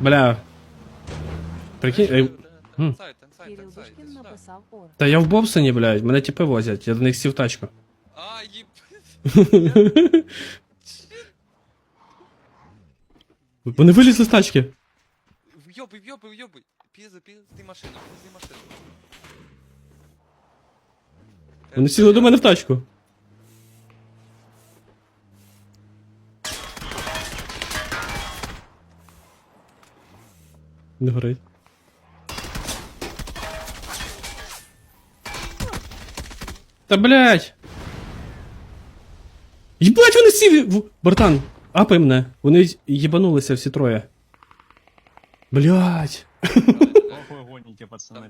Бля. Прикинь. ей, Тенсай, тенсай, тенсай, іди Душкін сюди. написав ор. Та я в Бобсоні, блядь, мене тіпи возять, я до них сів в тачку. А, їб... Вони вилізли з тачки. Вйобуй, вйобуй, вйобуй. Пізди, пізди машину, пізди машину. Вони сіли до мене в тачку. Не горить. Та блять! Єбать, вони сіві! В- Братан, апай мене. Вони їбанулися всі троє. Блять! Ох, вы гоните, пацаны.